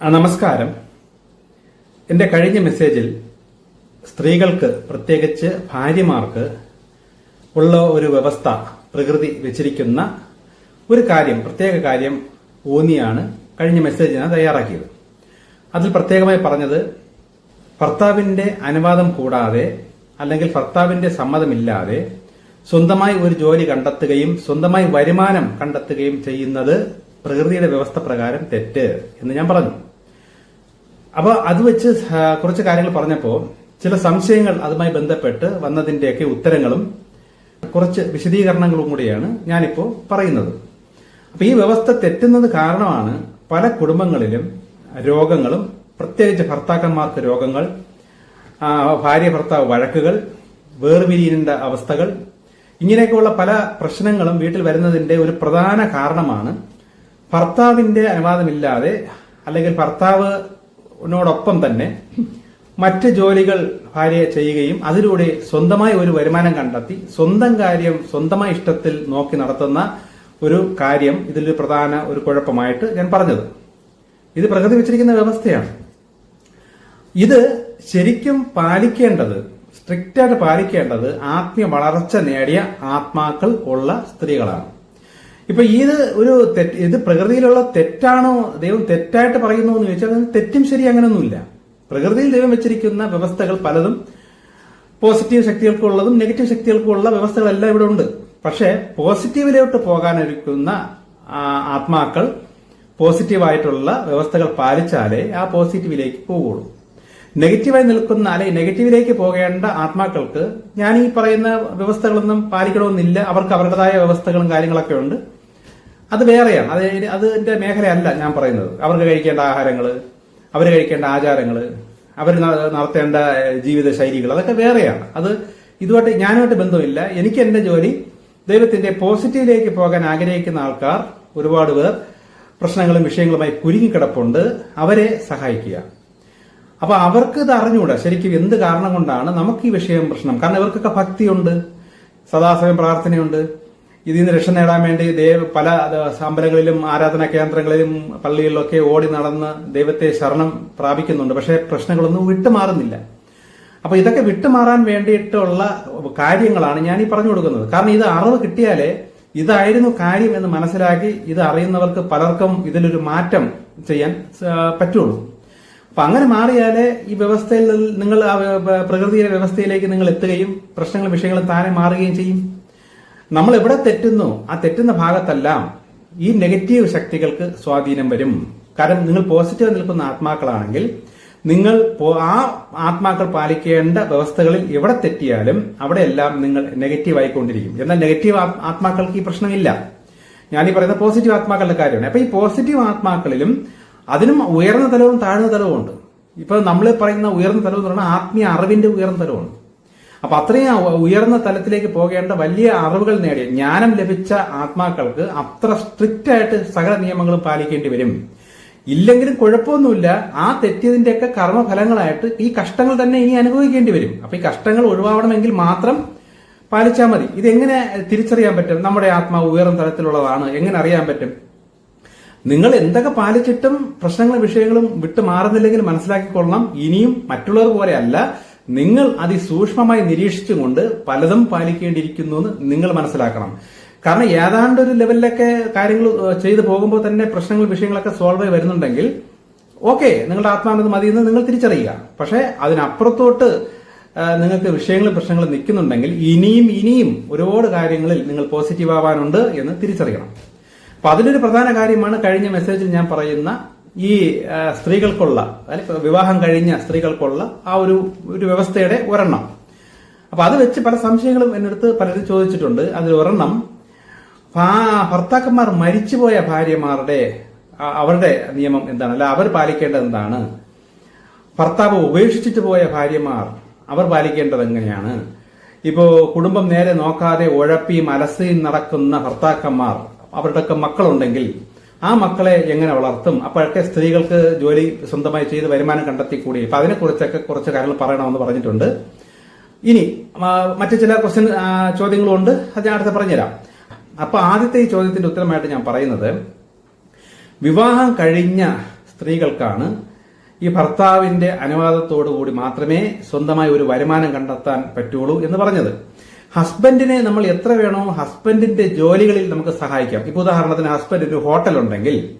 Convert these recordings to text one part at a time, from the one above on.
നമസ്കാരം. എന്റെ കഴിഞ്ഞ മെസ്സേജിൽ സ്ത്രീകൾക്ക് പ്രത്യേകിച്ച് ഭാര്യമാർക്ക് ഉള്ള ഒരു വ്യവസ്ഥ പ്രകൃതി വെച്ചിരിക്കുന്ന ഒരു കാര്യം പ്രത്യേക കാര്യം ഊന്നിയാണ് കഴിഞ്ഞ മെസ്സേജ് ഞാൻ തയ്യാറാക്കിയത്. അതിൽ പ്രത്യേകമായി പറഞ്ഞത് ഭർത്താവിന്റെ അനുവാദം കൂടാതെ അല്ലെങ്കിൽ ഭർത്താവിന്റെ സമ്മതമില്ലാതെ സ്വന്തമായി ഒരു ജോലി കണ്ടെത്തുകയും സ്വന്തമായി വരുമാനം കണ്ടെത്തുകയും ചെയ്യുന്നത് പ്രകൃതിയുടെ വ്യവസ്ഥ പ്രകാരം തെറ്റ് എന്ന് ഞാൻ പറഞ്ഞു. അപ്പോൾ അത് വെച്ച് കുറച്ച് കാര്യങ്ങൾ പറഞ്ഞപ്പോൾ ചില സംശയങ്ങൾ അതുമായി ബന്ധപ്പെട്ട് വന്നതിന്റെയൊക്കെ ഉത്തരങ്ങളും കുറച്ച് വിശദീകരണങ്ങളും കൂടിയാണ് ഞാനിപ്പോൾ പറയുന്നത്. അപ്പോൾ ഈ വ്യവസ്ഥ തെറ്റുന്നത് കാരണമാണ് പല കുടുംബങ്ങളിലും രോഗങ്ങളും പ്രത്യേകിച്ച് ഭർത്താക്കന്മാർക്ക് രോഗങ്ങൾ ഭാര്യ ഭർത്താവ് വഴക്കുകൾ വേർപിരിയേണ്ട അവസ്ഥകൾ ഇങ്ങനെയൊക്കെയുള്ള പല പ്രശ്നങ്ങളും വീട്ടിൽ വരുന്നതിന്റെ ഒരു പ്രധാന കാരണമാണ് ഭർത്താവിന്റെ അനുവാദമില്ലാതെ അല്ലെങ്കിൽ ഭർത്താവിനോടൊപ്പം തന്നെ മറ്റ് ജോലികൾ ഭാര്യ ചെയ്യുകയും അതിലൂടെ സ്വന്തമായി ഒരു വരുമാനം കണ്ടെത്തി സ്വന്തം കാര്യം സ്വന്തമായി ഇഷ്ടത്തിൽ നോക്കി നടത്തുന്ന ഒരു കാര്യം ഇതിലൊരു പ്രധാന ഒരു കുഴപ്പമായിട്ട് ഞാൻ പറഞ്ഞത്. ഇത് പ്രകൃതി വെച്ചിരിക്കുന്ന വ്യവസ്ഥയാണ്. ഇത് ശരിക്കും പാലിക്കേണ്ടത് സ്ട്രിക്റ്റായിട്ട് പാലിക്കേണ്ടത് ആത്മീയ വളർച്ച നേടിയ ആത്മാക്കൾ ഉള്ള സ്ത്രീകളാണ്. ഇപ്പൊ ഇത് ഒരു തെറ്റ് ഇത് പ്രകൃതിയിലുള്ള തെറ്റാണോ ദൈവം തെറ്റായിട്ട് പറയുന്നു എന്ന് ചോദിച്ചാൽ തെറ്റും ശരി അങ്ങനെയൊന്നുമില്ല പ്രകൃതിയിൽ ദൈവം വെച്ചിരിക്കുന്ന വ്യവസ്ഥകൾ പലതും പോസിറ്റീവ് ശക്തികൾക്കുള്ളതും നെഗറ്റീവ് ശക്തികൾക്കുള്ള വ്യവസ്ഥകളെല്ലാം ഇവിടെ ഉണ്ട്. പക്ഷേ പോസിറ്റീവിലോട്ട് പോകാനൊരുക്കുന്ന ആത്മാക്കൾ പോസിറ്റീവായിട്ടുള്ള വ്യവസ്ഥകൾ പാലിച്ചാലേ ആ പോസിറ്റീവിലേക്ക് പോവുള്ളൂ നെഗറ്റീവായി നിൽക്കുന്ന അല്ലെങ്കിൽ നെഗറ്റീവിലേക്ക് പോകേണ്ട ആത്മാക്കൾക്ക് ഞാൻ ഈ പറയുന്ന വ്യവസ്ഥകളൊന്നും പാലിക്കണമെന്നില്ല. അവർക്ക് അവരുടേതായ വ്യവസ്ഥകളും കാര്യങ്ങളൊക്കെ ഉണ്ട്. അത് വേറെയാണ്. അത് അതിന്റെ മേഖലയല്ല ഞാൻ പറയുന്നത്. അവർക്ക് കഴിക്കേണ്ട ആഹാരങ്ങൾ അവർ കഴിക്കേണ്ട ആചാരങ്ങൾ അവർ നടത്തേണ്ട ജീവിത ശൈലികൾ അതൊക്കെ വേറെയാണ്. അത് ഇതുമായിട്ട് ഞാനുമായിട്ട് ബന്ധമില്ല. എനിക്ക് എന്റെ ജോലി ദൈവത്തിന്റെ പോസിറ്റീവിലേക്ക് പോകാൻ ആഗ്രഹിക്കുന്ന ആൾക്കാർ ഒരുപാട് പേർ പ്രശ്നങ്ങളും വിഷയങ്ങളുമായി കുരുങ്ങിക്കിടപ്പുണ്ട്. അവരെ സഹായിക്കുക. അപ്പൊ അവർക്ക് ഇത് അറിഞ്ഞുകൂടാ. ശരിക്കും എന്ത് കാരണം കൊണ്ടാണ് നമുക്ക് ഈ വിഷയം പ്രശ്നം? കാരണം ഇവർക്കൊക്കെ ഭക്തിയുണ്ട്. സദാസമയം പ്രാർത്ഥനയുണ്ട്. ഇതിൽ നിന്ന് രക്ഷ നേടാൻ വേണ്ടി ദൈവ പല അമ്പലങ്ങളിലും ആരാധനാ കേന്ദ്രങ്ങളിലും പള്ളികളിലൊക്കെ ഓടി നടന്ന് ദൈവത്തെ ശരണം പ്രാപിക്കുന്നുണ്ട്. പക്ഷേ പ്രശ്നങ്ങളൊന്നും വിട്ടുമാറുന്നില്ല. അപ്പൊ ഇതൊക്കെ വിട്ടുമാറാൻ വേണ്ടിയിട്ടുള്ള കാര്യങ്ങളാണ് ഞാൻ ഈ പറഞ്ഞു കൊടുക്കുന്നത്. കാരണം ഇത് അറിവ് കിട്ടിയാലേ ഇതായിരുന്നു കാര്യം എന്ന് മനസ്സിലാക്കി ഇത് അറിയുന്നവർക്ക് പലർക്കും ഇതിലൊരു മാറ്റം ചെയ്യാൻ പറ്റുള്ളൂ. അപ്പൊ അങ്ങനെ മാറിയാലേ ഈ വ്യവസ്ഥയിൽ നിങ്ങൾ പ്രകൃതിയുടെ വ്യവസ്ഥയിലേക്ക് നിങ്ങൾ എത്തുകയും പ്രശ്നങ്ങളും വിഷയങ്ങളും താനെ മാറുകയും ചെയ്യും. നമ്മൾ എവിടെ തെറ്റുന്നു? ആ തെറ്റുന്ന ഭാഗത്തെല്ലാം ഈ നെഗറ്റീവ് ശക്തികൾക്ക് സ്വാധീനം വരും. കാരണം നിങ്ങൾ പോസിറ്റീവ് നിൽക്കുന്ന ആത്മാക്കളാണെങ്കിൽ നിങ്ങൾ ആ ആത്മാക്കൾ പാലിക്കേണ്ട വ്യവസ്ഥകളിൽ എവിടെ തെറ്റിയാലും അവിടെയെല്ലാം നിങ്ങൾ നെഗറ്റീവ് ആയിക്കൊണ്ടിരിക്കും. എന്നാൽ നെഗറ്റീവ് ആത്മാക്കൾക്ക് ഈ പ്രശ്നമില്ല. ഞാൻ ഈ പറയുന്ന പോസിറ്റീവ് ആത്മാക്കളുടെ കാര്യമാണ്. അപ്പൊ ഈ പോസിറ്റീവ് ആത്മാക്കളിലും അതിനും ഉയർന്ന തലവും താഴ്ന്ന തലവും ഉണ്ട്. ഇപ്പൊ നമ്മൾ പറയുന്ന ഉയർന്ന തലം എന്ന് പറഞ്ഞാൽ ആത്മീയ അറിവിന്റെ ഉയർന്ന തലമാണ് അപ്പൊ അത്രയും ഉയർന്ന തലത്തിലേക്ക് പോകേണ്ട വലിയ അറിവുകൾ നേടിയ ജ്ഞാനം ലഭിച്ച ആത്മാക്കൾക്ക് അത്ര സ്ട്രിക്റ്റ് ആയിട്ട് സകല നിയമങ്ങളും പാലിക്കേണ്ടി വരും. ഇല്ലെങ്കിലും കുഴപ്പമൊന്നുമില്ല. ആ തെറ്റിയതിന്റെയൊക്കെ കർമ്മഫലങ്ങളായിട്ട് ഈ കഷ്ടങ്ങൾ തന്നെ ഇനി അനുഭവിക്കേണ്ടി വരും. അപ്പൊ ഈ കഷ്ടങ്ങൾ ഒഴിവാവണമെങ്കിൽ മാത്രം പാലിച്ചാൽ മതി. ഇതെങ്ങനെ തിരിച്ചറിയാൻ പറ്റും? നമ്മുടെ ആത്മാവ് ഉയർന്ന തലത്തിലുള്ളതാണ്. എങ്ങനെ അറിയാൻ പറ്റും? നിങ്ങൾ എന്തൊക്കെ പാലിച്ചിട്ടും പ്രശ്നങ്ങളും വിഷയങ്ങളും വിട്ടു മാറുന്നില്ലെങ്കിൽ മനസ്സിലാക്കിക്കൊള്ളണം. ഇനിയും മറ്റുള്ളവർ പോലെയല്ല നിങ്ങൾ അതിസൂക്ഷ്മമായി നിരീക്ഷിച്ചുകൊണ്ട് പലതും പാലിക്കേണ്ടിയിരിക്കുന്നു എന്ന് നിങ്ങൾ മനസ്സിലാക്കണം. കാരണം ഏതാണ്ട് ഒരു ലെവലിലൊക്കെ കാര്യങ്ങൾ ചെയ്തു പോകുമ്പോൾ തന്നെ പ്രശ്നങ്ങൾ വിഷയങ്ങളൊക്കെ സോൾവ് ആയി വരുന്നുണ്ടെങ്കിൽ ഓക്കെ നിങ്ങളുടെ ആത്മാവിനത് മതി എന്ന് നിങ്ങൾ തിരിച്ചറിയുക. പക്ഷേ അതിനപ്പുറത്തോട്ട് നിങ്ങൾക്ക് വിഷയങ്ങളും പ്രശ്നങ്ങളും നിൽക്കുന്നുണ്ടെങ്കിൽ ഇനിയും ഇനിയും ഒരുപാട് കാര്യങ്ങളിൽ നിങ്ങൾ പോസിറ്റീവ് ആവാനുണ്ട് എന്ന് തിരിച്ചറിയണം. അപ്പൊ അതിലൊരു പ്രധാന കാര്യമാണ് കഴിഞ്ഞ മെസ്സേജിൽ ഞാൻ പറയുന്ന ഈ സ്ത്രീകൾക്കുള്ള അല്ലെങ്കിൽ വിവാഹം കഴിഞ്ഞ സ്ത്രീകൾക്കുള്ള ആ ഒരു ഒരു വ്യവസ്ഥയുടെ ഒരെണ്ണം. അപ്പൊ അത് വെച്ച് പല സംശയങ്ങളും എന്നടുത്ത് പലരും ചോദിച്ചിട്ടുണ്ട്. അതിൽ ഒരെണ്ണം ഭർത്താക്കന്മാർ മരിച്ചുപോയ ഭാര്യമാരുടെ അവരുടെ നിയമം എന്താണ്? അല്ല അവർ പാലിക്കേണ്ടത് എന്താണ്? ഭർത്താവ് ഉപേക്ഷിച്ചിട്ട് പോയ ഭാര്യമാർ അവർ പാലിക്കേണ്ടത് എങ്ങനെയാണ്? ഇപ്പോ കുടുംബം നേരെ നോക്കാതെ ഉഴപ്പിയും അലസിയും നടക്കുന്ന ഭർത്താക്കന്മാർ അവരുടെയൊക്കെ മക്കളുണ്ടെങ്കിൽ ആ മക്കളെ എങ്ങനെ വളർത്തും? അപ്പോഴൊക്കെ സ്ത്രീകൾക്ക് ജോലി സ്വന്തമായി ചെയ്ത് വരുമാനം കണ്ടെത്തിക്കൂടി അപ്പൊ അതിനെക്കുറിച്ചൊക്കെ കുറച്ച് കാര്യങ്ങൾ പറയണമെന്ന് പറഞ്ഞിട്ടുണ്ട്. ഇനി മറ്റു ചില ക്വസ്റ്റ്യൻ ചോദ്യങ്ങളും ഉണ്ട് അത് ഞാൻ അടുത്ത് പറഞ്ഞുതരാം. അപ്പൊ ആദ്യത്തെ ഈ ചോദ്യത്തിന്റെ ഉത്തരമായിട്ട് ഞാൻ പറയുന്നത് വിവാഹം കഴിഞ്ഞ സ്ത്രീകൾക്കാണ് ഈ ഭർത്താവിന്റെ അനുവാദത്തോടു കൂടി മാത്രമേ സ്വന്തമായി ഒരു വരുമാനം കണ്ടെത്താൻ പറ്റുള്ളൂ എന്ന് പറഞ്ഞത്. ഹസ്ബൻഡിനെ നമ്മൾ എത്ര വേണോ ഹസ്ബൻഡിന്റെ ജോലികളിൽ നമുക്ക് സഹായിക്കാം. ഇപ്പൊ ഉദാഹരണത്തിന് ഹസ്ബൻഡ് ഒരു ഹോട്ടൽ ഉണ്ടെങ്കിൽ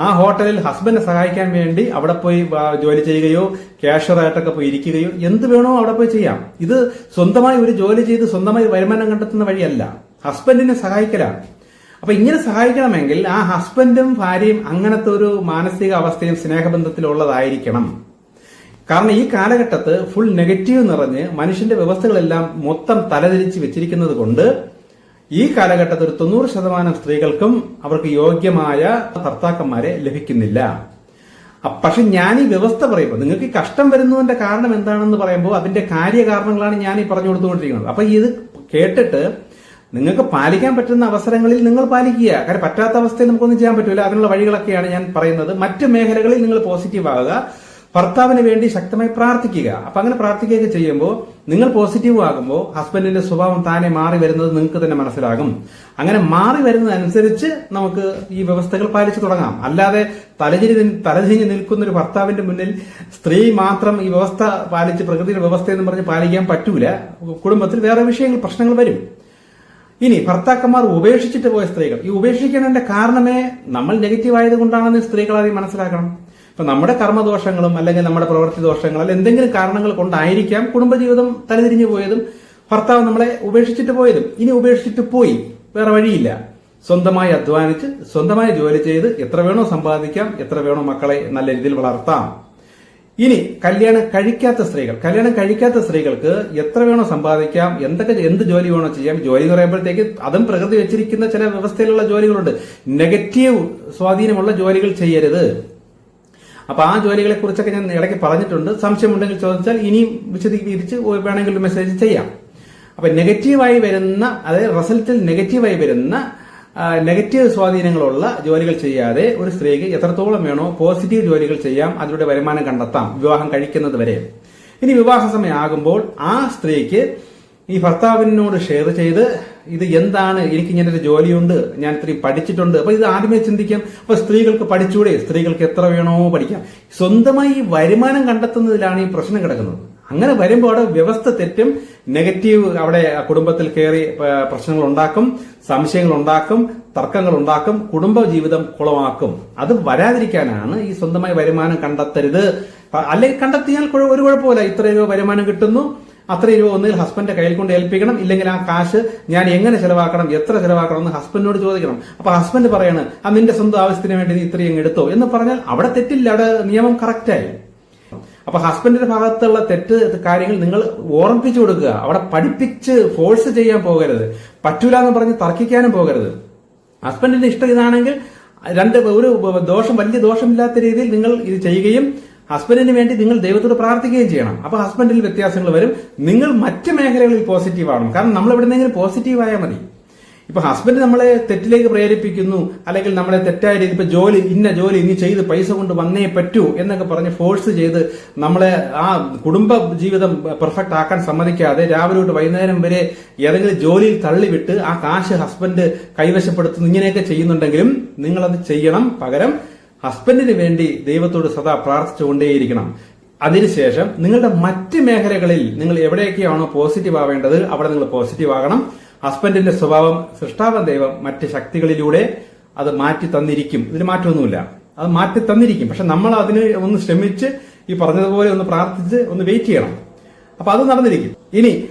ആ ഹോട്ടലിൽ ഹസ്ബൻഡിനെ സഹായിക്കാൻ വേണ്ടി അവിടെ പോയി ജോലി ചെയ്യുകയോ ക്യാഷ്യറായിട്ടൊക്കെ പോയി ഇരിക്കുകയോ എന്ത് വേണോ അവിടെ പോയി ചെയ്യാം. ഇത് സ്വന്തമായി ഒരു ജോലി ചെയ്ത് സ്വന്തമായി വരുമാനം കണ്ടെത്തുന്ന വഴിയല്ല. ഹസ്ബൻഡിനെ സഹായിക്കലാണ്. അപ്പൊ ഇങ്ങനെ സഹായിക്കണമെങ്കിൽ ആ ഹസ്ബൻഡും ഭാര്യയും അങ്ങനത്തെ ഒരു മാനസിക അവസ്ഥയും സ്നേഹബന്ധത്തിലുള്ളതായിരിക്കണം. കാരണം ഈ കാലഘട്ടത്ത് ഫുൾ നെഗറ്റീവ് നിറഞ്ഞ് മനുഷ്യന്റെ വ്യവസ്ഥകളെല്ലാം മൊത്തം തലതിരിച്ച് വെച്ചിരിക്കുന്നത് കൊണ്ട് ഈ കാലഘട്ടത്തിൽ ഒരു തൊണ്ണൂറ് ശതമാനം സ്ത്രീകൾക്കും അവർക്ക് യോഗ്യമായ ഭർത്താക്കന്മാരെ ലഭിക്കുന്നില്ല. പക്ഷെ ഞാൻ ഈ വ്യവസ്ഥ പറയുമ്പോൾ നിങ്ങൾക്ക് കഷ്ടം വരുന്നതിന്റെ കാരണം എന്താണെന്ന് പറയുമ്പോൾ അതിന്റെ കാര്യകാരണങ്ങളാണ് ഞാൻ ഈ പറഞ്ഞു കൊടുത്തുകൊണ്ടിരിക്കുന്നത്. അപ്പൊ ഇത് കേട്ടിട്ട് നിങ്ങൾക്ക് പാലിക്കാൻ പറ്റുന്ന അവസരങ്ങളിൽ നിങ്ങൾ പാലിക്കുക. കാരണം പറ്റാത്ത അവസ്ഥയിൽ നമുക്കൊന്നും ചെയ്യാൻ പറ്റില്ല അതിനുള്ള വഴികളൊക്കെയാണ് ഞാൻ പറയുന്നത്. മറ്റു മേഖലകളിൽ നിങ്ങൾ പോസിറ്റീവ് ആകുക. ഭർത്താവിന് വേണ്ടി ശക്തമായി പ്രാർത്ഥിക്കുക. അപ്പൊ അങ്ങനെ പ്രാർത്ഥിക്കുകയൊക്കെ ചെയ്യുമ്പോൾ നിങ്ങൾ പോസിറ്റീവ് ആകുമ്പോൾ ഹസ്ബൻഡിന്റെ സ്വഭാവം താനെ മാറി വരുന്നത് നിങ്ങൾക്ക് തന്നെ മനസ്സിലാകും. അങ്ങനെ മാറി വരുന്നതനുസരിച്ച് നമുക്ക് ഈ വ്യവസ്ഥകൾ പാലിച്ചു തുടങ്ങാം. അല്ലാതെ തലചിരി തലചിരി നിൽക്കുന്ന ഒരു ഭർത്താവിന്റെ മുന്നിൽ സ്ത്രീ മാത്രം ഈ വ്യവസ്ഥ പാലിച്ച് പ്രകൃതിയുടെ വ്യവസ്ഥ എന്ന് പറഞ്ഞ് പാലിക്കാൻ പറ്റൂല. കുടുംബത്തിൽ വേറെ വിഷയങ്ങൾ പ്രശ്നങ്ങൾ വരും. ഇനി ഭർത്താക്കന്മാർ ഉപേക്ഷിച്ചിട്ട് പോയ സ്ത്രീകൾ. ഈ ഉപേക്ഷിക്കുന്നതിന്റെ കാരണമേ നമ്മൾ നെഗറ്റീവ് ആയതുകൊണ്ടാണെന്ന് സ്ത്രീകൾ മനസ്സിലാക്കണം. ഇപ്പൊ നമ്മുടെ കർമ്മദോഷങ്ങളും അല്ലെങ്കിൽ നമ്മുടെ പ്രവൃത്തി ദോഷങ്ങൾ അല്ലെങ്കിൽ എന്തെങ്കിലും കാരണങ്ങൾ കൊണ്ടായിരിക്കാം കുടുംബജീവിതം തലതിരിഞ്ഞു പോയതും ഭർത്താവ് നമ്മളെ ഉപേക്ഷിച്ചിട്ട് പോയതും. ഇനി ഉപേക്ഷിച്ചിട്ട് പോയി. വേറെ വഴിയില്ല. സ്വന്തമായി അധ്വാനിച്ച് സ്വന്തമായി ജോലി ചെയ്ത് എത്ര വേണോ സമ്പാദിക്കാം എത്ര വേണോ മക്കളെ നല്ല രീതിയിൽ വളർത്താം. ഇനി കല്യാണം കഴിക്കാത്ത സ്ത്രീകൾ കല്യാണം കഴിക്കാത്ത സ്ത്രീകൾക്ക് എത്ര വേണോ സമ്പാദിക്കാം എന്തൊക്കെ എന്ത് ജോലി വേണോ ചെയ്യാം. ജോലി എന്ന് പറയുമ്പോഴത്തേക്ക് അതും പ്രകൃതി വെച്ചിരിക്കുന്ന ചില വ്യവസ്ഥയിലുള്ള ജോലികളുണ്ട്. നെഗറ്റീവ് സ്വാധീനമുള്ള ജോലികൾ ചെയ്യരുത്. അപ്പൊ ആ ജോലികളെ കുറിച്ചൊക്കെ ഞാൻ ഇടയ്ക്ക് പറഞ്ഞിട്ടുണ്ട്. സംശയമുണ്ടെങ്കിൽ ചോദിച്ചാൽ ഇനിയും വിശദീകരിച്ച് വേണമെങ്കിൽ ഒരു മെസ്സേജ് ചെയ്യാം. അപ്പൊ നെഗറ്റീവായി വരുന്ന അതായത് റിസൾട്ടിൽ നെഗറ്റീവായി വരുന്ന നെഗറ്റീവ് സ്വാധീനങ്ങളുള്ള ജോലികൾ ചെയ്യാതെ ഒരു സ്ത്രീക്ക് എത്രത്തോളം വേണോ പോസിറ്റീവ് ജോലികൾ ചെയ്യാം അതിലൂടെ വരുമാനം കണ്ടെത്താം വിവാഹം കഴിക്കുന്നത് വരെ. ഇനി വിവാഹ സമയമാകുമ്പോൾ ആ സ്ത്രീക്ക് ഈ ഭർത്താവിനോട് ഷെയർ ചെയ്ത് ഇത് എന്താണ്? എനിക്ക് ഇങ്ങനെ ഒരു ജോലിയുണ്ട്. ഞാൻ ഇത്രയും പഠിച്ചിട്ടുണ്ട്. അപ്പൊ ഇത് ആദ്യമേ ചിന്തിക്കാം. അപ്പൊ സ്ത്രീകൾക്ക് പഠിച്ചൂടെ? സ്ത്രീകൾക്ക് എത്ര വേണോ പഠിക്കാം. സ്വന്തമായി വരുമാനം കണ്ടെത്തുന്നതിലാണ് ഈ പ്രശ്നം കിടക്കുന്നത്. അങ്ങനെ വരുമ്പോൾ അവിടെ വ്യവസ്ഥ തെറ്റും നെഗറ്റീവ് അവിടെ കുടുംബത്തിൽ കയറി പ്രശ്നങ്ങൾ ഉണ്ടാക്കും സംശയങ്ങൾ ഉണ്ടാക്കും തർക്കങ്ങൾ ഉണ്ടാക്കും കുടുംബ ജീവിതം കുളമാക്കും. അത് വരാതിരിക്കാനാണ് ഈ സ്വന്തമായി വരുമാനം കണ്ടെത്തരുത്. അല്ലെങ്കിൽ കണ്ടെത്തിയാൽ ഒരു കുഴപ്പമില്ല. ഇത്ര രൂപ വരുമാനം കിട്ടുന്നു. അത്ര രൂപ ഒന്നുകിൽ ഹസ്ബൻഡിന്റെ കയ്യിൽ കൊണ്ട് ഏൽപ്പിക്കണം ഇല്ലെങ്കിൽ ആ കാശ് ഞാൻ എങ്ങനെ ചെലവാക്കണം എത്ര ചെലവാക്കണം എന്ന് ഹസ്ബൻഡിനോട് ചോദിക്കണം. അപ്പൊ ഹസ്ബൻഡ് പറയാണ് ആ നിന്റെ സ്വന്തം ആവശ്യത്തിന് വേണ്ടി നീ ഇത്രയും എടുത്തോ എന്ന് പറഞ്ഞാൽ അവിടെ തെറ്റില്ല അവിടെ നിയമം കറക്റ്റായി അപ്പൊ ഹസ്ബൻഡിന്റെ ഭാഗത്തുള്ള തെറ്റ് കാര്യങ്ങൾ നിങ്ങൾ ഓർമ്മിപ്പിച്ചു കൊടുക്കുക. അവിടെ പഠിപ്പിച്ച് ഫോഴ്സ് ചെയ്യാൻ പോകരുത്. പറ്റൂല എന്ന് പറഞ്ഞ് തർക്കിക്കാനും പോകരുത്. ഹസ്ബൻഡിന്റെ ഇഷ്ടം ഇതാണെങ്കിൽ രണ്ട് ഒരു ദോഷം വലിയ ദോഷമില്ലാത്ത രീതിയിൽ നിങ്ങൾ ഇത് ചെയ്യുകയും ഹസ്ബൻഡിന് വേണ്ടി നിങ്ങൾ ദൈവത്തോട് പ്രാർത്ഥിക്കുകയും ചെയ്യണം. അപ്പൊ ഹസ്ബൻഡിൽ വ്യത്യാസങ്ങൾ വരും. നിങ്ങൾ മറ്റ് മേഖലകളിൽ പോസിറ്റീവ് ആവണം. കാരണം നമ്മൾ എവിടെന്നെങ്കിലും പോസിറ്റീവ് ആയാൽ മതി. ഇപ്പൊ ഹസ്ബൻഡ് നമ്മളെ തെറ്റിലേക്ക് പ്രേരിപ്പിക്കുന്നു. അല്ലെങ്കിൽ നമ്മളെ തെറ്റായ രീതി ഇപ്പൊ ജോലി ഇന്ന ജോലി ഇനി ചെയ്ത് പൈസ കൊണ്ട് വന്നേ പറ്റൂ എന്നൊക്കെ പറഞ്ഞ് ഫോഴ്സ് ചെയ്ത് നമ്മളെ ആ കുടുംബ ജീവിതം പെർഫെക്റ്റ് ആക്കാൻ സമ്മതിക്കാതെ രാവിലെ തൊട്ട് വൈകുന്നേരം വരെ ഏതെങ്കിലും ജോലിയിൽ തള്ളിവിട്ട് ആ കാശ് ഹസ്ബൻഡ് കൈവശപ്പെടുത്തുന്നു. ഇങ്ങനെയൊക്കെ ചെയ്യുന്നുണ്ടെങ്കിലും നിങ്ങളത് ചെയ്യണം പകരം ഹസ്ബൻഡിന് വേണ്ടി ദൈവത്തോട് സദാ പ്രാർത്ഥിച്ചുകൊണ്ടേയിരിക്കണം. അതിനുശേഷം നിങ്ങളുടെ മറ്റ് മേഖലകളിൽ നിങ്ങൾ എവിടെയൊക്കെയാണോ പോസിറ്റീവ് ആവേണ്ടത് അവിടെ നിങ്ങൾ പോസിറ്റീവ് ആകണം. ഹസ്ബൻഡിന്റെ സ്വഭാവം സൃഷ്ടാവൻ ദൈവം മറ്റ് ശക്തികളിലൂടെ അത് മാറ്റി തന്നിരിക്കും. ഇതിന് മാറ്റമൊന്നുമില്ല. അത് മാറ്റി തന്നിരിക്കും. പക്ഷെ നമ്മൾ അതിന് ഒന്ന് ശ്രമിച്ച് ഈ പറഞ്ഞതുപോലെ ഒന്ന് പ്രാർത്ഥിച്ച് ഒന്ന് വെയിറ്റ് ചെയ്യണം. അപ്പൊ അത് നടന്നിരിക്കും. ഇനി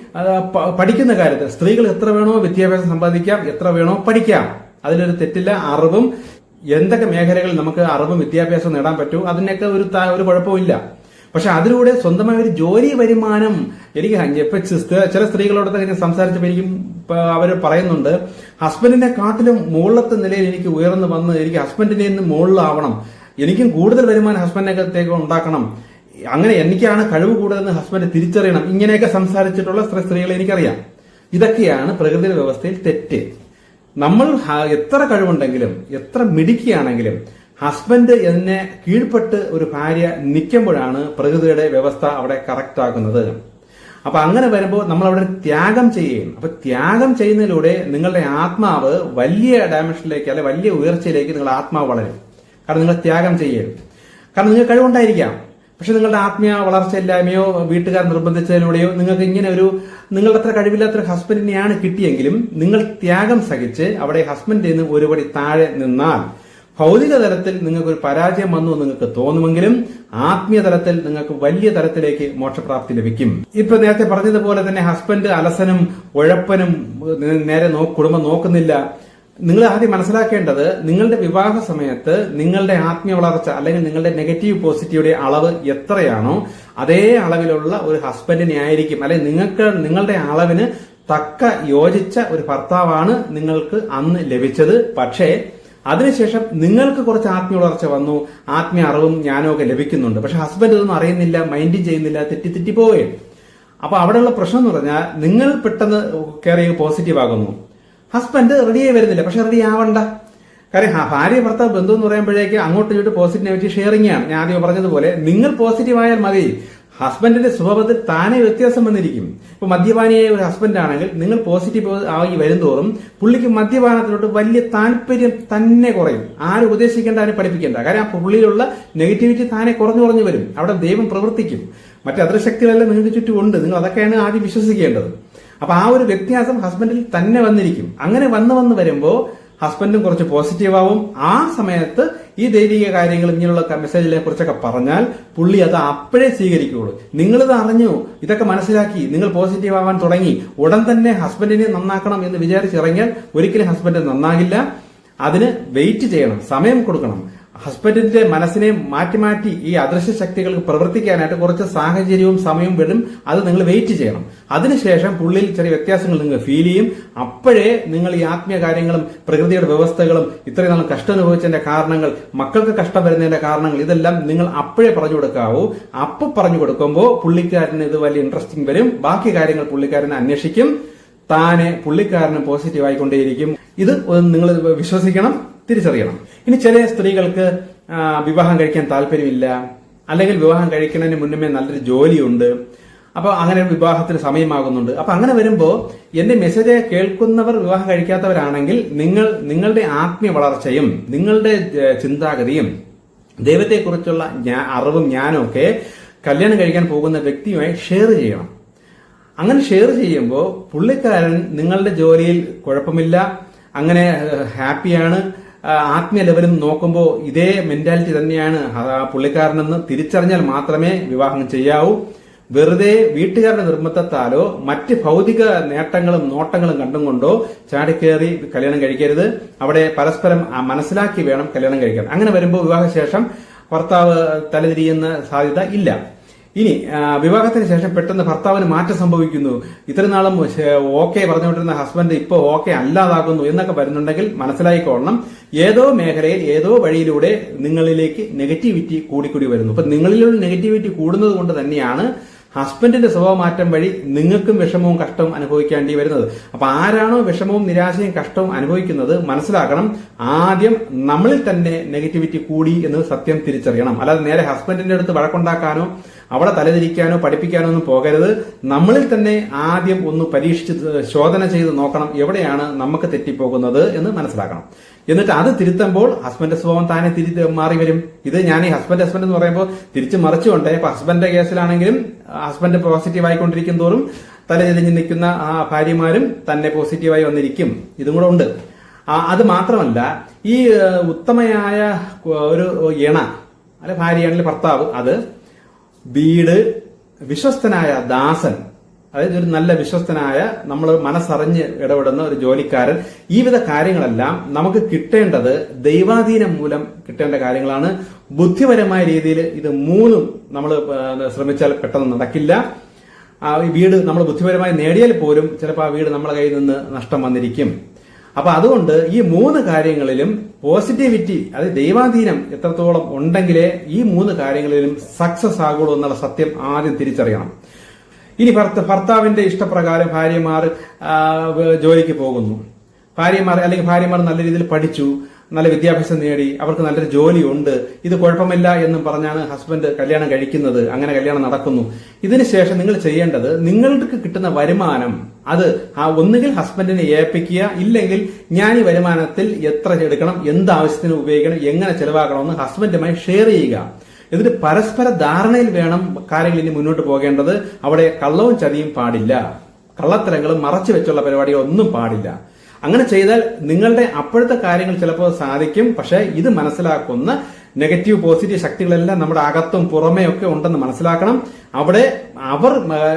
പഠിക്കുന്ന കാര്യത്തിൽ സ്ത്രീകൾ എത്ര വേണോ വിദ്യാഭ്യാസം സമ്പാദിക്കാം എത്ര വേണോ പഠിക്കാം. അതിലൊരു തെറ്റില്ല അറിവും എന്തൊക്കെ മേഖലകളിൽ നമുക്ക് അറിവും വിദ്യാഭ്യാസവും നേടാൻ പറ്റും? അതിനൊക്കെ ഒരു ഒരു കുഴപ്പമില്ല പക്ഷെ അതിലൂടെ സ്വന്തമായ ഒരു ജോലി വരുമാനം എനിക്ക് ഇപ്പൊ ചില സ്ത്രീകളോടൊക്കെ ഞാൻ സംസാരിച്ചപ്പോൾ എനിക്കും അവർ പറയുന്നുണ്ട് ഹസ്ബൻഡിനെ കാട്ടിലും മുകളിലത്തെ നിലയിൽ എനിക്ക് ഉയർന്നു വന്ന് എനിക്ക് ഹസ്ബൻഡിനെ നിന്ന് മുകളിലാവണം. എനിക്കും കൂടുതൽ വരുമാനം ഹസ്ബൻഡിനകത്തേക്ക് ഉണ്ടാക്കണം. അങ്ങനെ എനിക്കാണ് കഴിവ് കൂടുതലെന്ന് ഹസ്ബൻഡ് തിരിച്ചറിയണം. ഇങ്ങനെയൊക്കെ സംസാരിച്ചിട്ടുള്ള സ്ത്രീ സ്ത്രീകളെ എനിക്കറിയാം. ഇതൊക്കെയാണ് പ്രകൃതി വ്യവസ്ഥയിൽ തെറ്റ്. നമ്മൾ എത്ര കഴിവുണ്ടെങ്കിലും എത്ര മിടുക്കിയാണെങ്കിലും ഹസ്ബൻഡ് എന്നെ കീഴ്പ്പെട്ട് ഒരു ഭാര്യ നിൽക്കുമ്പോഴാണ് പ്രകൃതിയുടെ വ്യവസ്ഥ അവിടെ കറക്റ്റ് ആക്കുന്നത് അപ്പൊ അങ്ങനെ വരുമ്പോൾ നമ്മൾ അവിടെ ത്യാഗം ചെയ്യുകയും അപ്പൊ ത്യാഗം ചെയ്യുന്നതിലൂടെ നിങ്ങളുടെ ആത്മാവ് വലിയ ഡയമെൻഷനിലേക്ക് അല്ലെ വലിയ ഉയർച്ചയിലേക്ക് നിങ്ങളുടെ ആത്മാവ് വളരും. കാരണം നിങ്ങൾ ത്യാഗം ചെയ്യും കാരണം നിങ്ങൾ കഴിവുണ്ടായിരിക്കാം. പക്ഷെ നിങ്ങളുടെ ആത്മീയ വളർച്ചയില്ലായ്മയോ വീട്ടുകാർ നിർബന്ധിച്ചതിലൂടെയോ നിങ്ങൾക്ക് ഇങ്ങനെ ഒരു നിങ്ങളുടെ അത്ര കഴിവില്ലാത്തൊരു ഹസ്ബൻഡിനെയാണ് കിട്ടിയെങ്കിലും നിങ്ങൾ ത്യാഗം സഹിച്ച് അവിടെ ഹസ്ബൻഡിൽ നിന്ന് ഒരുപടി താഴെ നിന്നാൽ ഭൗതിക തലത്തിൽ നിങ്ങൾക്ക് ഒരു പരാജയം വന്നു നിങ്ങൾക്ക് തോന്നുമെങ്കിലും ആത്മീയ തലത്തിൽ നിങ്ങൾക്ക് വലിയ തലത്തിലേക്ക് മോക്ഷപ്രാപ്തി ലഭിക്കും. ഇപ്പൊ നേരത്തെ പറഞ്ഞതുപോലെ തന്നെ ഹസ്ബൻഡ് അലസനും ഉഴപ്പനും നേരെ കുടുംബം നോക്കുന്നില്ല. നിങ്ങൾ ആദ്യം മനസ്സിലാക്കേണ്ടത് നിങ്ങളുടെ വിവാഹ സമയത്ത് നിങ്ങളുടെ ആത്മീയ വളർച്ച അല്ലെങ്കിൽ നിങ്ങളുടെ നെഗറ്റീവ് പോസിറ്റീവിയുടെ അളവ് എത്രയാണോ അതേ അളവിലുള്ള ഒരു ഹസ്ബൻഡിനെ ആയിരിക്കും. അല്ലെങ്കിൽ നിങ്ങൾക്ക് നിങ്ങളുടെ അളവിന് തക്ക യോജിച്ച ഒരു ഭർത്താവാണ് നിങ്ങൾക്ക് അന്ന് ലഭിച്ചത്. പക്ഷേ അതിനുശേഷം നിങ്ങൾക്ക് കുറച്ച് ആത്മീയ വളർച്ച വന്നു. ആത്മീയ അറിവും ജ്ഞാനവും ഒക്കെ ലഭിക്കുന്നുണ്ട്. പക്ഷെ ഹസ്ബൻഡ് ഇതൊന്നും അറിയുന്നില്ല മൈൻഡും ചെയ്യുന്നില്ല തെറ്റി തെറ്റി പോവുകയും അപ്പൊ അവിടെയുള്ള പ്രശ്നം എന്ന് പറഞ്ഞാൽ നിങ്ങൾ പെട്ടെന്ന് കയറി പോസിറ്റീവ് ആകുന്നു. ഹസ്ബൻഡ് റെഡിയായി വരുന്നില്ല. പക്ഷെ റെഡി ആവണ്ട. കാര്യം ആ ഭാര്യ ഭർത്താവ് ബന്ധം എന്ന് പറയുമ്പോഴേക്ക് അങ്ങോട്ടും ഇങ്ങോട്ട് പോസിറ്റീവ് ഷെയറിംഗ് ആണ്. ഞാൻ ആദ്യം പറഞ്ഞതുപോലെ നിങ്ങൾ പോസിറ്റീവ് ആയാൽ മതി. ഹസ്ബൻഡിന്റെ സ്വഭാവത്തിൽ താനേ വ്യത്യാസം വന്നിരിക്കും. ഇപ്പൊ മദ്യപാനിയായ ഒരു ഹസ്ബൻഡ് ആണെങ്കിൽ നിങ്ങൾ പോസിറ്റീവ് ആയി തോറും പുള്ളിക്ക് മദ്യപാനത്തിലോട്ട് വലിയ താല്പര്യം തന്നെ കുറയും. ആരും ഉപദേശിക്കേണ്ട ആരും പഠിപ്പിക്കേണ്ട. കാര്യം ആ പുള്ളിയിലുള്ള നെഗറ്റിവിറ്റി താനെ കുറഞ്ഞു കുറഞ്ഞു വരും. അവിടെ ദൈവം പ്രവർത്തിക്കും. മറ്റു അദൃശക്തികളെല്ലാം നിങ്ങൾക്ക് ചുറ്റും ഉണ്ട് നിങ്ങൾ അതൊക്കെയാണ് ആദ്യം വിശ്വസിക്കേണ്ടത്. അപ്പൊ ആ ഒരു വ്യത്യാസം ഹസ്ബൻഡിൽ തന്നെ വന്നിരിക്കും. അങ്ങനെ വന്ന് വന്ന് വരുമ്പോ ഹസ്ബൻഡും കുറച്ച് പോസിറ്റീവ് ആവും. ആ സമയത്ത് ഈ ദൈവിക കാര്യങ്ങൾ ഇങ്ങനെയുള്ള മെസ്സേജിനെ കുറിച്ചൊക്കെ പറഞ്ഞാൽ പുള്ളി അത് അപ്പോഴേ സ്വീകരിക്കുകയുള്ളൂ നിങ്ങളിത് അറിഞ്ഞു ഇതൊക്കെ മനസ്സിലാക്കി നിങ്ങൾ പോസിറ്റീവ് ആവാൻ തുടങ്ങി. ഉടൻ തന്നെ ഹസ്ബൻഡിനെ നന്നാക്കണം എന്ന് വിചാരിച്ചിറങ്ങിയാൽ ഒരിക്കലും ഹസ്ബൻഡ് നന്നാകില്ല. അതിന് വെയിറ്റ് ചെയ്യണം സമയം കൊടുക്കണം. ഹസ്ബൻഡിന്റെ മനസ്സിനെ മാറ്റി മാറ്റി ഈ അദൃശ്യ ശക്തികൾക്ക് പ്രവർത്തിക്കാനായിട്ട് കുറച്ച് സാഹചര്യവും സമയവും വരും അത് നിങ്ങൾ വെയിറ്റ് ചെയ്യണം. അതിനുശേഷം പുള്ളിയിൽ ചെറിയ വ്യത്യാസങ്ങൾ നിങ്ങൾ ഫീൽ ചെയ്യും. അപ്പോഴേ നിങ്ങൾ ഈ ആത്മീയ കാര്യങ്ങളും പ്രകൃതിയുടെ വ്യവസ്ഥകളും ഇത്രയും നാളും കഷ്ടം അനുഭവിച്ചതിന്റെ കാരണങ്ങൾ മക്കൾക്ക് കഷ്ടം വരുന്നതിന്റെ കാരണങ്ങൾ ഇതെല്ലാം നിങ്ങൾ അപ്പോഴേ പറഞ്ഞു കൊടുക്കാവൂ. അപ്പോൾ പറഞ്ഞു കൊടുക്കുമ്പോൾ പുള്ളിക്കാരന് ഇത് വലിയ ഇൻട്രസ്റ്റിംഗ് വരും. ബാക്കി കാര്യങ്ങൾ പുള്ളിക്കാരനെ അന്വേഷിക്കും. താനെ പുള്ളിക്കാരന് പോസിറ്റീവ് ആയിക്കൊണ്ടേയിരിക്കും. ഇത് നിങ്ങൾ വിശ്വസിക്കണം. തിരിച്ചറിയണം. ഇനി ചില സ്ത്രീകൾക്ക് വിവാഹം കഴിക്കാൻ താല്പര്യമില്ല. അല്ലെങ്കിൽ വിവാഹം കഴിക്കുന്നതിന് മുന്നമേ നല്ലൊരു ജോലിയുണ്ട്. അപ്പോൾ അങ്ങനെ വിവാഹത്തിന് സമയമാകുന്നുണ്ട്. അപ്പോൾ അങ്ങനെ വരുമ്പോൾ എന്റെ മെസ്സേജ് കേൾക്കുന്നവർ വിവാഹം കഴിക്കാത്തവരാണെങ്കിൽ നിങ്ങൾ നിങ്ങളുടെ ആത്മീയ വളർച്ചയും നിങ്ങളുടെ ചിന്താഗതിയും ദൈവത്തെക്കുറിച്ചുള്ള അറിവും ഞാനും ഒക്കെ കല്യാണം കഴിക്കാൻ പോകുന്ന വ്യക്തിയുമായി ഷെയർ ചെയ്യണം. അങ്ങനെ ഷെയർ ചെയ്യുമ്പോൾ പുള്ളിക്കാരൻ നിങ്ങളുടെ ജോലിയിൽ കുഴപ്പമില്ല. അങ്ങനെ ഹാപ്പിയാണ്. ആത്മീയ ലെവലിൽ നോക്കുമ്പോൾ ഇതേ മെന്റാലിറ്റി തന്നെയാണ് പുള്ളിക്കാരനെന്ന് തിരിച്ചറിഞ്ഞാൽ മാത്രമേ വിവാഹം ചെയ്യാവൂ. വെറുതെ വീട്ടുകാരുടെ നിർബന്ധത്താലോ മറ്റ് ഭൗതിക നേട്ടങ്ങളും നോട്ടങ്ങളും കണ്ടുകൊണ്ടോ ചാടിക്കേറി കല്യാണം കഴിക്കരുത്. അവിടെ പരസ്പരം മനസ്സിലാക്കി വേണം കല്യാണം കഴിക്കാൻ. അങ്ങനെ വരുമ്പോൾ വിവാഹശേഷം ഭർത്താവ് തലതിരിയുന്ന സാധ്യത ഇല്ല. ഇനി വിവാഹത്തിന് ശേഷം പെട്ടെന്ന് ഭർത്താവിന് മാറ്റം സംഭവിക്കുന്നു. ഇത്രയും നാളും ഓക്കെ പറഞ്ഞുകൊണ്ടിരുന്ന ഹസ്ബൻഡ് ഇപ്പോൾ ഓക്കെ അല്ലാതാകുന്നു എന്നൊക്കെ വരുന്നുണ്ടെങ്കിൽ മനസ്സിലായിക്കൊള്ളണം. ഏതോ മേഖലയിൽ ഏതോ വഴിയിലൂടെ നിങ്ങളിലേക്ക് നെഗറ്റിവിറ്റി കൂടിക്കൂടി വരുന്നു. അപ്പൊ നിങ്ങളിലുള്ള നെഗറ്റിവിറ്റി കൂടുന്നത് കൊണ്ട് തന്നെയാണ് ഹസ്ബൻഡിന്റെ സ്വഭാവമാറ്റം വഴി നിങ്ങൾക്കും വിഷമവും കഷ്ടവും അനുഭവിക്കേണ്ടി വരുന്നത്. അപ്പൊ ആരാണോ വിഷമവും നിരാശയും കഷ്ടവും അനുഭവിക്കുന്നത് മനസ്സിലാക്കണം. ആദ്യം നമ്മളിൽ തന്നെ നെഗറ്റിവിറ്റി കൂടി എന്ന് സത്യം തിരിച്ചറിയണം. അല്ലാതെ നേരെ ഹസ്ബൻഡിന്റെ അടുത്ത് വഴക്കുണ്ടാക്കാനോ അവിടെ തലതിരിക്കാനോ പഠിപ്പിക്കാനോ ഒന്നും പോകരുത്. നമ്മളിൽ തന്നെ ആദ്യം ഒന്ന് പരീക്ഷിച്ച് ശോധന ചെയ്ത് നോക്കണം എവിടെയാണ് നമുക്ക് തെറ്റിപ്പോകുന്നത് എന്ന് മനസ്സിലാക്കണം. എന്നിട്ട് അത് തിരുത്തുമ്പോൾ ഹസ്ബൻഡ് സ്വഭാവം താനെ തിരി മാറി വരും. ഇത് ഞാൻ ഈ ഹസ്ബൻഡ് ഹസ്ബൻഡ് എന്ന് പറയുമ്പോൾ തിരിച്ച് മറിച്ചുകൊണ്ട് ഇപ്പൊ ഹസ്ബൻഡിന്റെ കേസിലാണെങ്കിലും ഹസ്ബൻഡ് പോസിറ്റീവ് ആയിക്കൊണ്ടിരിക്കും തോറും തലതിരിഞ്ഞ് നിൽക്കുന്ന ആ ഭാര്യമാരും തന്നെ പോസിറ്റീവായി വന്നിരിക്കും. ഇതും കൂടെ ഉണ്ട്. അത് മാത്രമല്ല ഈ ഉത്തമയായ ഒരു ഇണ അല്ലെ ഭാര്യയാണെങ്കിൽ ഭർത്താവ് അത് വീട് വിശ്വസ്തനായ ദാസൻ. അതായത് ഒരു നല്ല വിശ്വസ്തനായ നമ്മൾ മനസ്സറിഞ്ഞ് ഇടപെടുന്ന ഒരു ജോലിക്കാരൻ. ഈ വിധ കാര്യങ്ങളെല്ലാം നമുക്ക് കിട്ടേണ്ടത് ദൈവാധീനം മൂലം കിട്ടേണ്ട കാര്യങ്ങളാണ്. ബുദ്ധിപരമായ രീതിയിൽ ഇത് മൂന്നും നമ്മൾ ശ്രമിച്ചാൽ പെട്ടെന്ന് നടക്കില്ല. ആ വീട് നമ്മൾ ബുദ്ധിപരമായി നേടിയാൽ പോലും ചിലപ്പോൾ ആ വീട് നമ്മളെ കയ്യിൽ നിന്ന് നഷ്ടം വന്നിരിക്കും. അപ്പൊ അതുകൊണ്ട് ഈ മൂന്ന് കാര്യങ്ങളിലും പോസിറ്റിവിറ്റി അത് ദൈവാധീനം എത്രത്തോളം ഉണ്ടെങ്കിലേ ഈ മൂന്ന് കാര്യങ്ങളിലും സക്സസ് ആകുള്ളൂ എന്നുള്ള സത്യം ആദ്യം തിരിച്ചറിയണം. ഇനി ഭർത്ത ഭർത്താവിന്റെ ഇഷ്ടപ്രകാരം ഭാര്യമാർ ജോലിക്ക് പോകുന്നു. ഭാര്യമാർ അല്ലെങ്കിൽ ഭാര്യമാർ നല്ല രീതിയിൽ പഠിച്ചു. നല്ല വിദ്യാഭ്യാസം നേടി അവർക്ക് നല്ലൊരു ജോലിയുണ്ട് ഇത് കുഴപ്പമില്ല എന്നും പറഞ്ഞാണ് ഹസ്ബൻഡ് കല്യാണം കഴിക്കുന്നത് അങ്ങനെ കല്യാണം നടക്കുന്നു. ഇതിനുശേഷം നിങ്ങൾ ചെയ്യേണ്ടത് നിങ്ങൾക്ക് കിട്ടുന്ന വരുമാനം അത് ഒന്നുകിൽ ഹസ്ബൻഡിനെ ഏൽപ്പിക്കുക ഇല്ലെങ്കിൽ ഞാൻ ഈ വരുമാനത്തിൽ എത്ര എടുക്കണം എന്ത് ആവശ്യത്തിന് ഉപയോഗിക്കണം എങ്ങനെ ചെലവാക്കണമെന്ന് ഹസ്ബൻഡുമായി ഷെയർ ചെയ്യുക. എന്നിട്ട് പരസ്പര ധാരണയിൽ വേണം കാര്യങ്ങൾ ഇനി മുന്നോട്ട് പോകേണ്ടത് അവിടെ കള്ളവും ചതിയും പാടില്ല. കള്ളത്തരങ്ങളും മറച്ചു വെച്ചുള്ള പരിപാടികൾ ഒന്നും പാടില്ല. അങ്ങനെ ചെയ്താൽ നിങ്ങളുടെ അപ്പോഴത്തെ കാര്യങ്ങൾ ചിലപ്പോൾ സാധിക്കും പക്ഷേ ഇത് മനസ്സിലാക്കുന്ന നെഗറ്റീവ് പോസിറ്റീവ് ശക്തികളെല്ലാം നമ്മുടെ അകത്തും പുറമേ ഒക്കെ ഉണ്ടെന്ന് മനസ്സിലാക്കണം. അവിടെ അവർ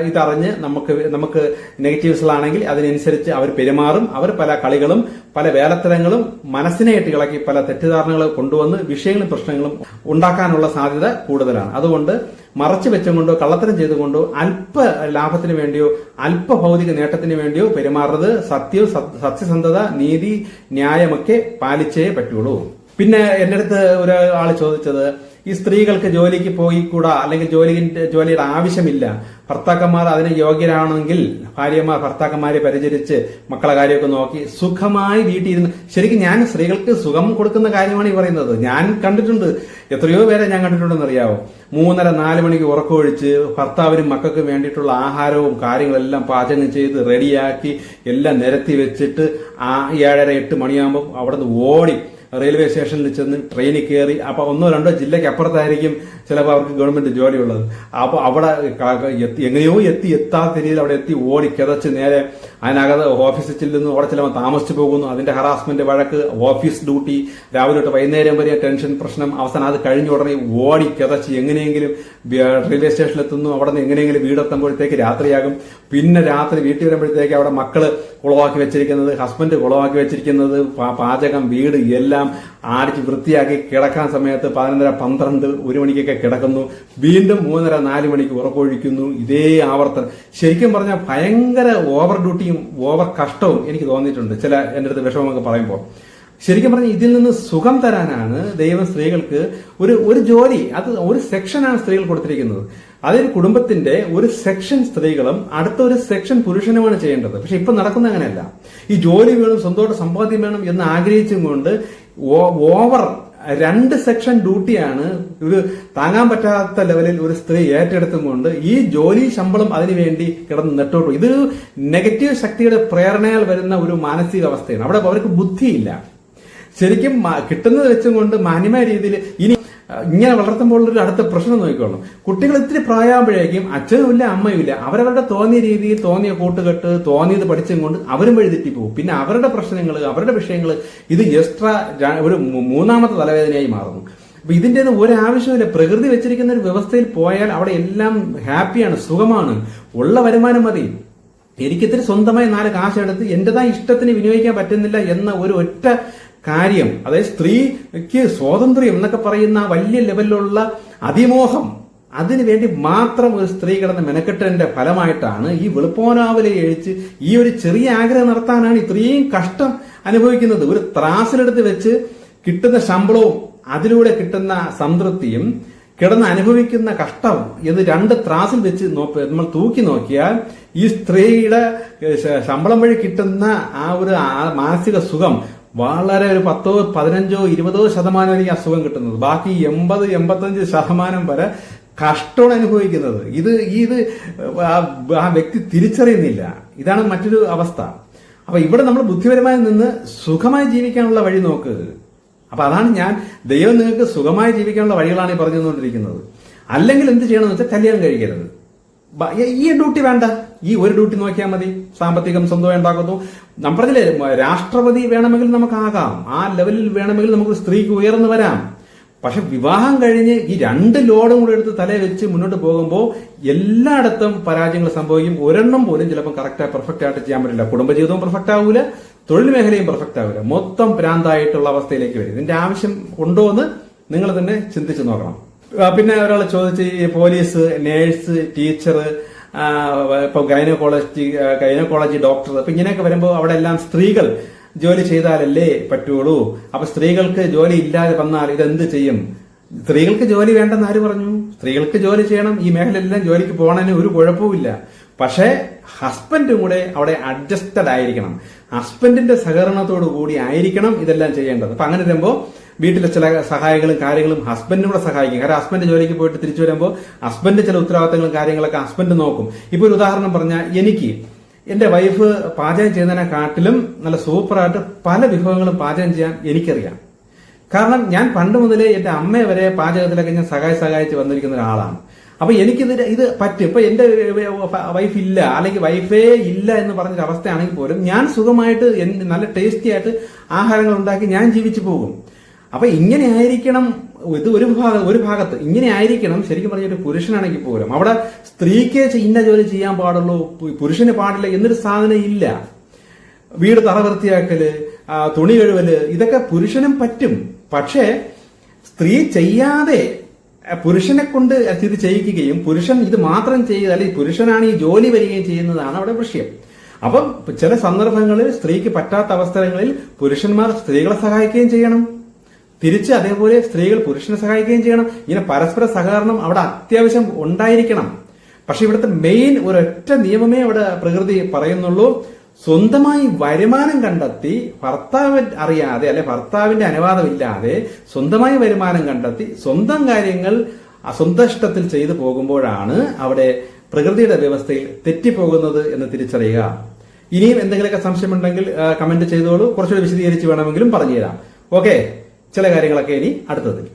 ഇതറിഞ്ഞ് നമുക്ക് നമുക്ക് നെഗറ്റീവ്സുകളാണെങ്കിൽ അതിനനുസരിച്ച് അവർ പെരുമാറും. അവർ പല കളികളും പല വേലത്തരങ്ങളും മനസ്സിനെ ഇട്ട് ഇളക്കി പല തെറ്റിദ്ധാരണകൾ കൊണ്ടുവന്ന് വിഷയങ്ങളും പ്രശ്നങ്ങളും ഉണ്ടാക്കാനുള്ള സാധ്യത കൂടുതലാണ്. അതുകൊണ്ട് മറച്ചു വെച്ചുകൊണ്ടോ കള്ളത്തരം ചെയ്തുകൊണ്ടോ അല്പ ലാഭത്തിന് വേണ്ടിയോ അല്പ ഭൗതിക നേട്ടത്തിന് വേണ്ടിയോ പെരുമാറുന്നത് സത്യവും സത്യസന്ധത നീതി ന്യായമൊക്കെ പാലിച്ചേ പറ്റുള്ളൂ. പിന്നെ എന്റെ അടുത്ത് ഒരാൾ ചോദിച്ചത് ഈ സ്ത്രീകൾക്ക് ജോലിക്ക് പോയി കൂടാ അല്ലെങ്കിൽ ജോലി ജോലിയുടെ ആവശ്യമില്ല. ഭർത്താക്കന്മാർ അതിന് യോഗ്യരാണെങ്കിൽ ഭാര്യമാർ ഭർത്താക്കന്മാരെ പരിചരിച്ച് മക്കളെ കാര്യമൊക്കെ നോക്കി സുഖമായി വീട്ടിൽ ഇരുന്ന് ശരിക്കും ഞാൻ സ്ത്രീകൾക്ക് സുഖം കൊടുക്കുന്ന കാര്യമാണ് ഈ പറയുന്നത്. ഞാൻ കണ്ടിട്ടുണ്ട്. എത്രയോ പേരെ ഞാൻ കണ്ടിട്ടുണ്ടെന്ന് അറിയാവോ? മൂന്നര നാല് മണിക്ക് ഉറക്കമൊഴിച്ച് ഭർത്താവിനും മക്കൾക്കും വേണ്ടിയിട്ടുള്ള ആഹാരവും കാര്യങ്ങളെല്ലാം പാചകം ചെയ്ത് റെഡിയാക്കി എല്ലാം നിരത്തി വെച്ചിട്ട് ആ ഏഴര എട്ട് മണിയാകുമ്പോൾ അവിടുന്ന് ഓടി റെയിൽവേ സ്റ്റേഷനിൽ ചെന്ന് ട്രെയിനിൽ കയറി അപ്പൊ ഒന്നോ രണ്ടോ ജില്ലയ്ക്ക് അപ്പുറത്തായിരിക്കും ചിലപ്പോൾ അവർക്ക് ഗവൺമെന്റ് ജോലി ഉള്ളത് അപ്പൊ അവിടെ എങ്ങനെയോ എത്തി എത്താത്ത രീതിയിൽ അവിടെ എത്തി ഓടി കിതച്ച് നേരെ അതിനകത്ത് ഓഫീസിൽ ചെല്ലുന്നു അവിടെ ചെല്ലുമ്പോൾ താമസിച്ചു പോകുന്നു. അതിന്റെ ഹറാസ്മെന്റ് വഴക്ക് ഓഫീസ് ഡ്യൂട്ടി രാവിലെ തൊട്ട് വൈകുന്നേരം വരെ ടെൻഷൻ പ്രശ്നം. അവസാനം അത് കഴിഞ്ഞ ഉടനെ ഓടി കിതച്ച് എങ്ങനെയെങ്കിലും റെയിൽവേ സ്റ്റേഷനിൽ എത്തുന്നു അവിടെ നിന്ന് എങ്ങനെയെങ്കിലും വീടെത്തുമ്പോഴത്തേക്ക് രാത്രിയാകും. പിന്നെ രാത്രി വീട്ടിൽ വരുമ്പോഴത്തേക്ക് അവിടെ മക്കൾ കുളവാക്കി വെച്ചിരിക്കുന്നത് ഹസ്ബൻഡ് കുളവാക്കി വെച്ചിരിക്കുന്നത് പാചകം വീട് എല്ലാം ആടിച്ച് വൃത്തിയാക്കി കിടക്കാൻ സമയത്ത് പതിനൊന്നര പന്ത്രണ്ട് ഒരു മണിക്കൊക്കെ കിടക്കുന്നു. വീണ്ടും മൂന്നര നാല് മണിക്ക് ഉറക്കൊഴിക്കുന്നു ഇതേ ആവർത്തനം. ശരിക്കും പറഞ്ഞാൽ ഭയങ്കര ഓവർ ഡ്യൂട്ടിയും ഓവർ കഷ്ടവും എനിക്ക് തോന്നിയിട്ടുണ്ട്. ചില എന്റെ അടുത്ത് വിഷമമൊക്കെ പറയുമ്പോൾ. ശരിക്കും പറഞ്ഞാൽ ഇതിൽ നിന്ന് സുഖം തരാനാണ് ദൈവം സ്ത്രീകൾക്ക് ഒരു ഒരു ജോലി അത് ഒരു സെക്ഷനാണ് സ്ത്രീകൾ കൊടുത്തിരിക്കുന്നത്. അതൊരു കുടുംബത്തിന്റെ ഒരു സെക്ഷൻ സ്ത്രീകളും അടുത്ത ഒരു സെക്ഷൻ പുരുഷനുമാണ് ചെയ്യേണ്ടത്. പക്ഷെ ഇപ്പൊ നടക്കുന്ന അങ്ങനെയല്ല. ഈ ജോലി വേണം സ്വന്തമായിട്ട് സമ്പാദ്യം വേണം എന്ന് ആഗ്രഹിച്ചും കൊണ്ട് ഓവർ രണ്ട് സെക്ഷൻ ഡ്യൂട്ടിയാണ് ഒരു താങ്ങാൻ പറ്റാത്ത ലെവലിൽ ഒരു സ്ത്രീ ഏറ്റെടുത്തും കൊണ്ട് ഈ ജോലി ശമ്പളം അതിനുവേണ്ടി കിടന്ന് നെട്ടോട്ടു. ഇത് നെഗറ്റീവ് ശക്തിയുടെ പ്രേരണയാൽ വരുന്ന ഒരു മാനസികാവസ്ഥയാണ് അവിടെ അവർക്ക് ബുദ്ധിയില്ല. ശരിക്കും കിട്ടുന്നത് വെച്ചും കൊണ്ട് മാന്യമായ രീതിയിൽ ഇനി ഇങ്ങനെ വളർത്തുമ്പോൾ ഒരു അടുത്ത പ്രശ്നം നോക്കിക്കോളണം കുട്ടികൾ ഇത്തിരി പ്രായമാകുമ്പോഴേക്കും അച്ഛനും ഇല്ല അമ്മയും ഇല്ല. അവരവരുടെ തോന്നിയ രീതിയിൽ തോന്നിയ കൂട്ടുകെട്ട് തോന്നിയത് പഠിച്ചും കൊണ്ട് അവരും വഴിതെറ്റി പോകും. പിന്നെ അവരുടെ പ്രശ്നങ്ങൾ അവരുടെ വിഷയങ്ങൾ ഇത് എക്സ്ട്രാ ഒരു മൂന്നാമത്തെ തലവേദനയായി മാറുന്നു. അപ്പൊ ഒന്നും ഒരാവശ്യമില്ല പ്രകൃതി വെച്ചിരിക്കുന്ന ഒരു വ്യവസ്ഥയിൽ പോയാൽ അവിടെ എല്ലാം ഹാപ്പിയാണ് സുഖമാണ്. ഉള്ള വരുമാനം മതി. എനിക്കിത്തിരി സ്വന്തമായി നാല് കാശെടുത്ത് എന്റേതായ ഇഷ്ടത്തിന് വിനിയോഗിക്കാൻ പറ്റുന്നില്ല എന്ന ഒരു ഒറ്റ കാര്യം അതായത് സ്ത്രീക്ക് സ്വാതന്ത്ര്യം എന്നൊക്കെ പറയുന്ന വലിയ ലെവലിലുള്ള അതിമോഹം അതിനു വേണ്ടി മാത്രം ഒരു സ്ത്രീ കിടന്ന് മെനക്കെട്ടതിന്റെ ഫലമായിട്ടാണ് ഈ വെളുപ്പോനാവലെ എഴിച്ച് ഈ ഒരു ചെറിയ ആഗ്രഹം നടത്താനാണ് ഇത്രയും കഷ്ടം അനുഭവിക്കുന്നത്. ഒരു ത്രാസിലെടുത്ത് വെച്ച് കിട്ടുന്ന ശമ്പളവും അതിലൂടെ കിട്ടുന്ന സംതൃപ്തിയും കിടന്ന് അനുഭവിക്കുന്ന കഷ്ടം ഇത് രണ്ട് ത്രാസിൽ വെച്ച് നമ്മൾ തൂക്കി നോക്കിയാൽ ഈ സ്ത്രീയുടെ ശമ്പളം വഴി കിട്ടുന്ന ആ ഒരു മാനസിക സുഖം വളരെ ഒരു പത്തോ പതിനഞ്ചോ ഇരുപതോ ശതമാനം എനിക്ക് അസുഖം കിട്ടുന്നത്. ബാക്കി എൺപത് എൺപത്തഞ്ച് ശതമാനം വരെ കഷ്ടമാണ് അനുഭവിക്കുന്നത്. ഇത് ഇത് ആ- വ്യക്തി തിരിച്ചറിയുന്നില്ല. ഇതാണ് മറ്റൊരു അവസ്ഥ. അപ്പൊ ഇവിടെ നമ്മൾ ബുദ്ധിപരമായി നിന്ന് സുഖമായി ജീവിക്കാനുള്ള വഴി നോക്ക്. അപ്പൊ അതാണ് ഞാൻ ദൈവം നിങ്ങൾക്ക് സുഖമായി ജീവിക്കാനുള്ള വഴികളാണ് ഈ പറഞ്ഞു തന്നുകൊണ്ടിരിക്കുന്നത് അല്ലെങ്കിൽ എന്ത് ചെയ്യണമെന്ന് വെച്ചാൽ കല്യാണം കഴിക്കരുത്. ഈ- ഡ്യൂട്ടി വേണ്ട. ഈ ഒരു ഡ്യൂട്ടി നോക്കിയാൽ മതി. സാമ്പത്തികം സ്വന്തം ഉണ്ടാക്കുന്നു. നമ്മൾ രാഷ്ട്രപതി വേണമെങ്കിൽ നമുക്കാകാം. ആ ലെവലിൽ വേണമെങ്കിൽ നമുക്ക് സ്ത്രീക്ക് ഉയർന്നു വരാം. പക്ഷെ വിവാഹം കഴിഞ്ഞ് ഈ രണ്ട് ലോഡും കൂടെ എടുത്ത് തലയെ വെച്ച് മുന്നോട്ട് പോകുമ്പോൾ എല്ലായിടത്തും പരാജയങ്ങൾ സംഭവിക്കും. ഒരെണ്ണം പോലും ചിലപ്പോൾ കറക്റ്റായി പെർഫെക്റ്റ് ആയിട്ട് ചെയ്യാൻ പറ്റില്ല. കുടുംബജീവിതവും പെർഫെക്റ്റ് ആവൂല തൊഴിൽ മേഖലയും പെർഫെക്റ്റ് ആവില്ല മൊത്തം പ്രാന്തായിട്ടുള്ള അവസ്ഥയിലേക്ക് വരും. ഇതിന്റെ ആവശ്യം ഉണ്ടോ എന്ന് നിങ്ങൾ തന്നെ ചിന്തിച്ചു നോക്കണം. പിന്നെ ഒരാൾ ചോദിച്ച് ഈ പോലീസ് നേഴ്സ് ടീച്ചർ ഇപ്പൊ ഗൈനക്കോളജി ഗൈനക്കോളജി ഡോക്ടർ അപ്പൊ ഇങ്ങനെയൊക്കെ വരുമ്പോൾ അവിടെ എല്ലാം സ്ത്രീകൾ ജോലി ചെയ്താലല്ലേ പറ്റുള്ളൂ? അപ്പൊ സ്ത്രീകൾക്ക് ജോലി ഇല്ലാതെ വന്നാൽ ഇതെന്ത് ചെയ്യും? സ്ത്രീകൾക്ക് ജോലി വേണ്ടെന്ന് ആര് പറഞ്ഞു? സ്ത്രീകൾക്ക് ജോലി ചെയ്യണം. ഈ മേഖലയിലെല്ലാം ജോലിക്ക് പോകണതിന് ഒരു കുഴപ്പവുമില്ല. പക്ഷേ ഹസ്ബൻഡും കൂടെ അവിടെ അഡ്ജസ്റ്റഡ് ആയിരിക്കണം ഹസ്ബൻഡിന്റെ സഹകരണത്തോടു കൂടി ആയിരിക്കണം ഇതെല്ലാം ചെയ്യേണ്ടത്. അപ്പൊ അങ്ങനെ വരുമ്പോൾ വീട്ടിലെ ചില സഹായങ്ങളും കാര്യങ്ങളും ഹസ്ബൻഡിനും കൂടെ സഹായിക്കും. കാരണം ഹസ്ബൻഡ് ജോലിക്ക് പോയിട്ട് തിരിച്ചു വരുമ്പോൾ ഹസ്ബൻഡ് ചില ഉത്തരവാദിത്തങ്ങളും കാര്യങ്ങളൊക്കെ ഹസ്ബൻഡ് നോക്കും. ഇപ്പൊ ഒരു ഉദാഹരണം പറഞ്ഞാൽ എനിക്ക് എന്റെ വൈഫ് പാചകം ചെയ്യുന്നതിനെക്കാട്ടിലും നല്ല സൂപ്പറായിട്ട് പല വിഭവങ്ങളും പാചകം ചെയ്യാൻ എനിക്കറിയാം. കാരണം ഞാൻ പണ്ട് മുതലേ എന്റെ അമ്മയെ വരെ പാചകത്തിലൊക്കെ ഞാൻ സഹായി സഹായിച്ച് വന്നിരിക്കുന്ന ഒരാളാണ്. അപ്പൊ എനിക്കിത് ഇത് പറ്റും. ഇപ്പൊ എന്റെ വൈഫ് ഇല്ല അല്ലെങ്കിൽ വൈഫേ ഇല്ല എന്ന് പറഞ്ഞൊരു അവസ്ഥയാണെങ്കിൽ പോലും ഞാൻ സുഖമായിട്ട് നല്ല ടേസ്റ്റി ആയിട്ട് ആഹാരങ്ങൾ ഉണ്ടാക്കി ഞാൻ ജീവിച്ചു പോകും. അപ്പൊ ഇങ്ങനെ ആയിരിക്കണം ഇത് ഒരു ഭാഗം ഒരു ഭാഗത്ത് ഇങ്ങനെ ആയിരിക്കണം ശരിക്കും പറഞ്ഞ ഒരു പുരുഷനാണെങ്കിൽ പോലും. അവിടെ സ്ത്രീക്ക് ഇന്ന ജോലി ചെയ്യാൻ പാടുള്ളൂ പുരുഷന് പാടില്ല എന്നൊരു സാധനം ഇല്ല. വീട് തറ വൃത്തിയാക്കൽ തുണി കഴുകൽ ഇതൊക്കെ പുരുഷനും പറ്റും. പക്ഷേ സ്ത്രീ ചെയ്യാതെ പുരുഷനെ കൊണ്ട് ഇത് ചെയ്യിക്കുകയും പുരുഷൻ ഇത് മാത്രം ചെയ്യുക അല്ലെങ്കിൽ പുരുഷനാണ് ഈ ജോലി വരികയും ചെയ്യുന്നതാണ് അവിടെ വിഷയം. അപ്പം ചില സന്ദർഭങ്ങളിൽ സ്ത്രീക്ക് പറ്റാത്ത അവസരങ്ങളിൽ പുരുഷന്മാർ സ്ത്രീകളെ സഹായിക്കുകയും ചെയ്യണം. തിരിച്ച് അതേപോലെ സ്ത്രീകൾ പുരുഷനെ സഹായിക്കുകയും ചെയ്യണം. ഇങ്ങനെ പരസ്പര സഹകരണം അവിടെ അത്യാവശ്യം ഉണ്ടായിരിക്കണം. പക്ഷെ ഇവിടുത്തെ മെയിൻ ഒരൊറ്റ നിയമമേ അവിടെ പ്രകൃതി പറയുന്നുള്ളൂ. സ്വന്തമായി വരുമാനം കണ്ടെത്തി ഭർത്താവ് അറിയാതെ അല്ലെ ഭർത്താവിന്റെ അനുവാദമില്ലാതെ സ്വന്തമായി വരുമാനം കണ്ടെത്തി സ്വന്തം കാര്യങ്ങൾ അസന്തഷ്ടത്തിൽ ചെയ്തു പോകുമ്പോഴാണ് അവിടെ പ്രകൃതിയുടെ വ്യവസ്ഥയിൽ തെറ്റിപ്പോകുന്നത് എന്ന് തിരിച്ചറിയുക. ഇനിയും എന്തെങ്കിലുമൊക്കെ സംശയമുണ്ടെങ്കിൽ കമന്റ് ചെയ്തോളൂ. കുറച്ചുകൂടി വിശദീകരിച്ച് വേണമെങ്കിലും പറഞ്ഞുതരാം. ഓക്കെ ചില കാര്യങ്ങളൊക്കെ ഇനി അടുത്തതിൽ